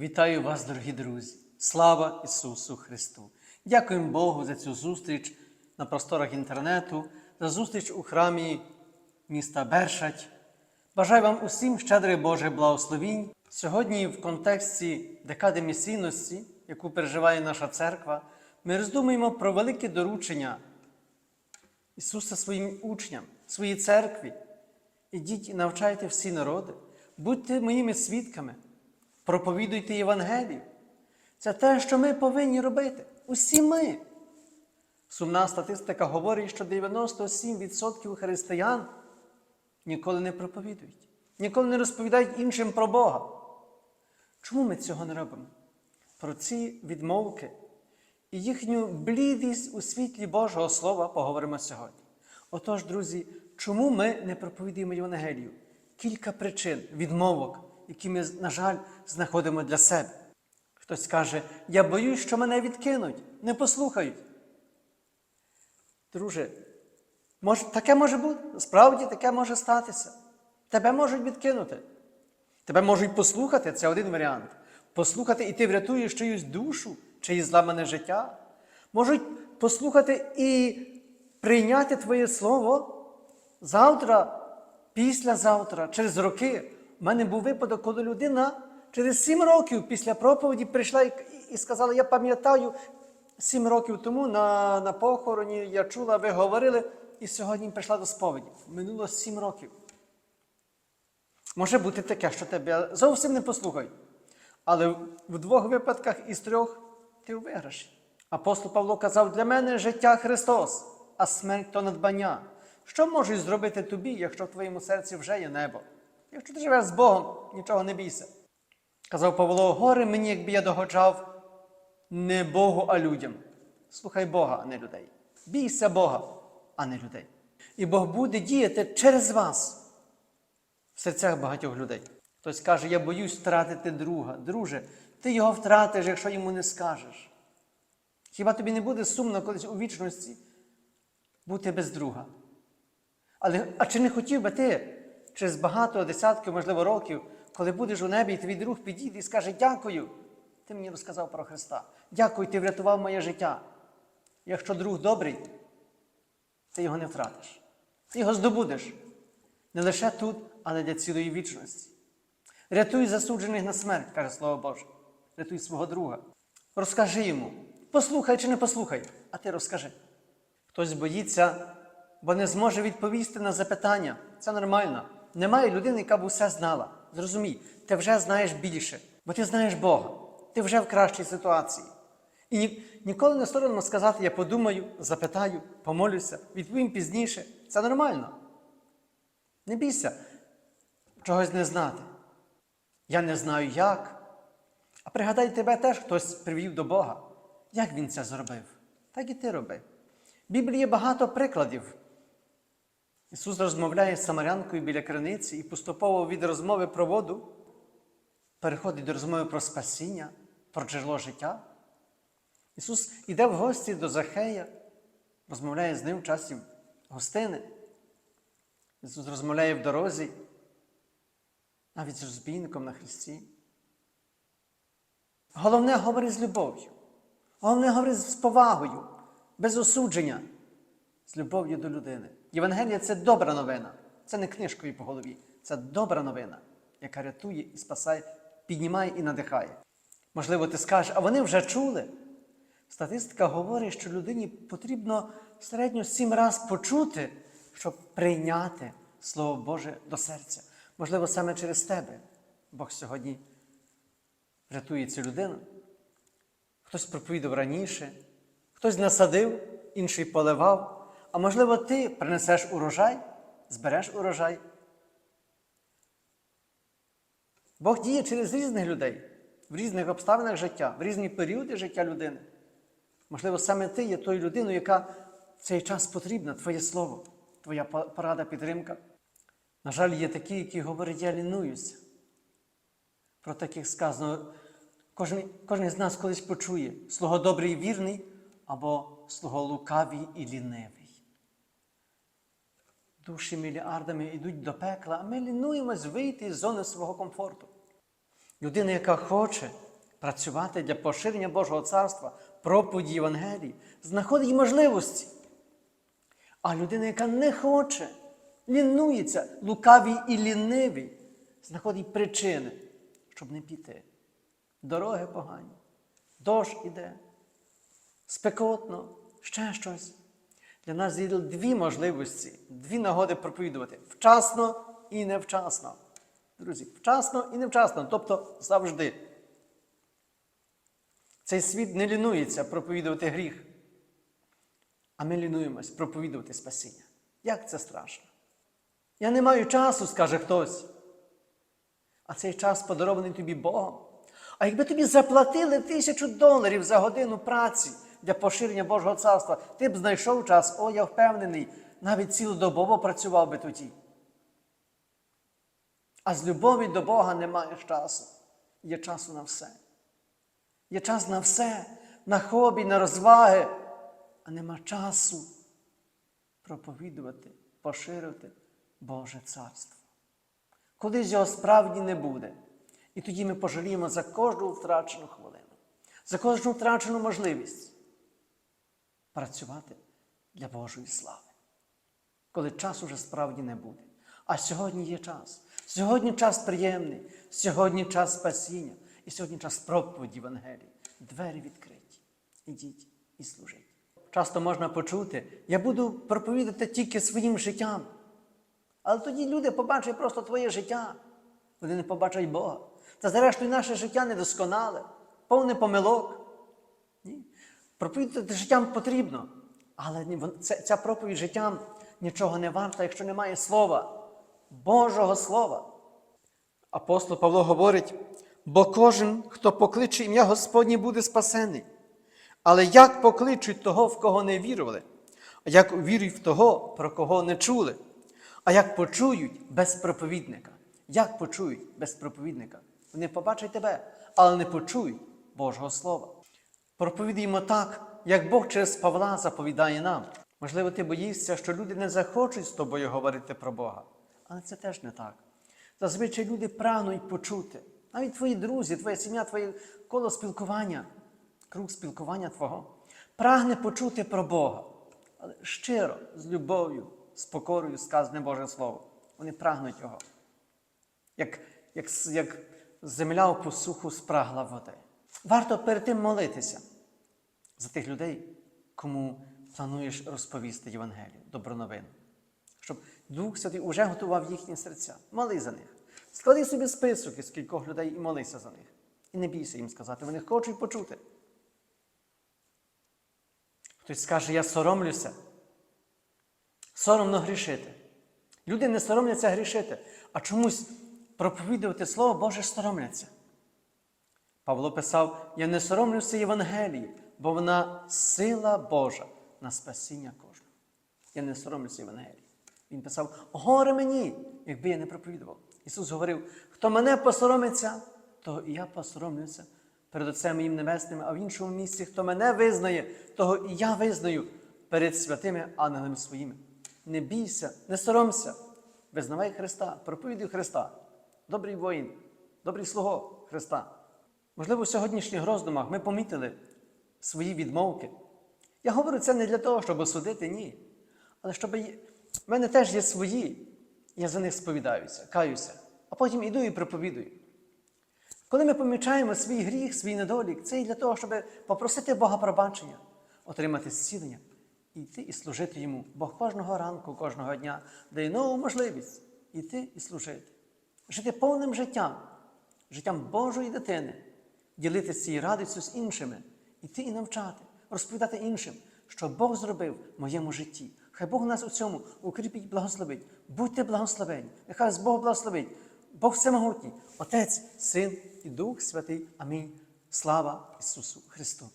Вітаю вас, дорогі друзі! Слава Ісусу Христу! Дякуємо Богу за цю зустріч на просторах інтернету, за зустріч у храмі міста Бершать. Бажаю вам усім щедрий Божий благословінь. Сьогодні, в контексті декади місійності, яку переживає наша церква, ми роздумуємо про велике доручення Ісуса своїм учням, своїй церкві. Ідіть і навчайте всі народи, будьте моїми свідками, проповідуйте Євангелію. Це те, що ми повинні робити. Усі ми. Сумна статистика говорить, що 97% християн ніколи не проповідують, ніколи не розповідають іншим про Бога. Чому ми цього не робимо? Про ці відмовки і їхню блідість у світлі Божого Слова поговоримо сьогодні. Отож, друзі, чому ми не проповідуємо Євангелію? Кілька причин відмовок, які ми, на жаль, знаходимо для себе. Хтось каже, я боюсь, що мене відкинуть, не послухають. Друже, може, таке може бути, справді таке може статися. Тебе можуть відкинути. Тебе можуть послухати, це один варіант. Послухати, і ти врятуєш чиюсь душу, чиїсь зламане життя. Можуть послухати і прийняти твоє слово завтра, післязавтра, через роки. У мене був випадок, коли людина через сім років після проповіді прийшла і, і сказала: Я пам'ятаю, сім років тому на, на похороні я чула, ви говорили, і сьогодні прийшла до сповіді. Минуло сім років. Може бути таке, що тебе зовсім не послухають. Але в двох випадках із трьох ти у виграші. Апостол Павло казав, для мене життя Христос, а смерть то надбання. Що можуть зробити тобі, якщо в твоєму серці вже є небо? Якщо ти живеш з Богом, нічого не бійся. Казав Павло, горе мені, якби я догоджав не Богу, а людям. Слухай Бога, а не людей. Бійся Бога, а не людей. І Бог буде діяти через вас в серцях багатьох людей. Хтось каже, я боюсь втратити друга. Друже, ти його втратиш, якщо йому не скажеш. Хіба тобі не буде сумно колись у вічності бути без друга? Але а чи не хотів би ти через багато десятків, можливо, років, коли будеш у небі, і твій друг підійде і скаже, дякую, ти мені розказав про Христа. Дякую, ти врятував моє життя. Якщо друг добрий, ти його не втратиш. Ти його здобудеш. Не лише тут, але для цілої вічності. Рятуй засуджених на смерть, каже Слово Боже. Рятуй свого друга. Розкажи йому. Послухай чи не послухай, а ти розкажи. Хтось боїться, бо не зможе відповісти на запитання. Це нормально. Немає людини, яка б усе знала. Зрозумій, ти вже знаєш більше, бо ти знаєш Бога. Ти вже в кращій ситуації. І ні, ніколи не соромно сказати, я подумаю, запитаю, помолюся, відповім пізніше. Це нормально. Не бійся чогось не знати. Я не знаю як. А пригадай, тебе теж хтось привів до Бога. Як він це зробив? Так і ти роби. В Біблії багато прикладів. Ісус розмовляє з Самарянкою біля криниці і поступово від розмови про воду переходить до розмови про спасіння, про джерело життя. Ісус іде в гості до Захея, розмовляє з ним в часі гостини. Ісус розмовляє в дорозі, навіть з розбійником на Христі. Головне говорить з любов'ю. Головне говорить з повагою, без осудження, з любов'ю до людини. Євангелія це добра новина. Це не книжкою по голові. Це добра новина, яка рятує і спасає, піднімає і надихає. Можливо, ти скажеш, а вони вже чули. Статистика говорить, що людині потрібно середньо сім разів почути, щоб прийняти Слово Боже до серця. Можливо, саме через тебе Бог сьогодні рятує цю людину. Хтось проповідав раніше, хтось насадив, інший поливав. А можливо, ти принесеш урожай, збереш урожай. Бог діє через різних людей, в різних обставинах життя, в різні періоди життя людини. Можливо, саме ти є тою людиною, яка в цей час потрібна, твоє слово, твоя порада, підтримка. На жаль, є такі, які говорять, я лінуюся. Про таких сказано, кожен, кожен з нас колись почує слуго добрий і вірний або слуго лукавий і лінивий. Душі мільярдами йдуть до пекла, а ми лінуємось вийти з зони свого комфорту. Людина, яка хоче працювати для поширення Божого царства, проповіді Євангелії, знаходить можливості. А людина, яка не хоче, лінується, лукавий і лінивий, знаходить причини, щоб не піти. Дороги погані, дощ іде, спекотно, ще щось. Для нас є дві можливості, дві нагоди проповідувати вчасно і невчасно. Друзі, вчасно і невчасно, тобто завжди. Цей світ не лінується проповідувати гріх, а ми лінуємось проповідувати спасіння. Як це страшно? Я не маю часу, скаже хтось. А цей час подарований тобі Богом. А якби тобі заплатили тисячу доларів за годину праці для поширення Божого царства, ти б знайшов час, о, я впевнений, навіть цілодобово працював би тоді. А з любові до Бога немає часу. Є часу на все. Є час на все, на хобі, на розваги, а нема часу проповідувати, поширити Боже царство. Колись його справді не буде. І тоді ми пожаліємо за кожну втрачену хвилину, за кожну втрачену можливість працювати для Божої слави. Коли часу вже справді не буде. А сьогодні є час. Сьогодні час приємний, сьогодні час спасіння, і сьогодні час проповіді Євангелії. Двері відкриті. Ідіть і служіть. Часто можна почути, я буду проповідати тільки своїм життям. Але тоді люди побачать просто твоє життя. Вони не побачать Бога. Та зрештою наше життя недосконале, повне помилок. Проповідати життям потрібно. Але ця, проповідь життям нічого не варта, якщо немає слова, Божого Слова. Апостол Павло говорить, бо кожен, хто покличе ім'я Господнє, буде спасений. Але як покличуть того, в кого не вірували, а як увірують в того, про кого не чули, а як почують без проповідника? Як почують без проповідника? Вони побачать тебе, але не почують Божого Слова. Проповідуємо так, як Бог через Павла заповідає нам. Можливо, ти боїшся, що люди не захочуть з тобою говорити про Бога. Але це теж не так. Зазвичай люди прагнуть почути. Навіть твої друзі, твоя сім'я, твоє коло спілкування, круг спілкування Твого, прагне почути про Бога. Але щиро, з любов'ю, з покорою сказане Боже Слово. Вони прагнуть його. Як, як, як земля у посуху спрагла води. Варто перед тим молитися за тих людей, кому плануєш розповісти Євангелію, добру новину. Щоб Дух Святий уже готував їхні серця. Моли за них. Склади собі список із кількох людей і молися за них. І не бійся їм сказати, вони хочуть почути. Хтось скаже, я соромлюся. Соромно грішити. Люди не соромляться грішити, а чомусь проповідувати Слово Боже соромляться. Павло писав: Я не соромлюся Євангелії, бо вона сила Божа на спасіння кожного. Я не соромлюся Євангелії. Він писав: горе мені, якби я не проповідував. Ісус говорив: хто мене посоромиться, то і я посоромлюся перед Отцем моїм Небесним, а в іншому місці, хто мене визнає, того і я визнаю перед святими ангелами своїми. Не бійся, не соромся, визнавай Христа, проповідуй Христа, добрий воїн, добрий слуго Христа. Можливо, в сьогоднішніх роздумах ми помітили свої відмовки. Я говорю це не для того, щоб осудити, ні. Але щоб в мене теж є свої, я за них сповідаюся, каюся, а потім іду і проповідую. Коли ми помічаємо свій гріх, свій недолік, це і для того, щоб попросити Бога пробачення, отримати зцілення, йти і служити йому. Бог кожного ранку, кожного дня дає нову можливість йти і служити, жити повним життям, життям Божої дитини, ділитися цією радістю з іншими, іти і навчати, розповідати іншим, що Бог зробив в моєму житті. Хай Бог нас у цьому укріпить, благословить. Будьте благословені. Нехай вас Бог благословить. Бог всемогутній, Отець, Син і Дух Святий. Амінь. Слава Ісусу Христу!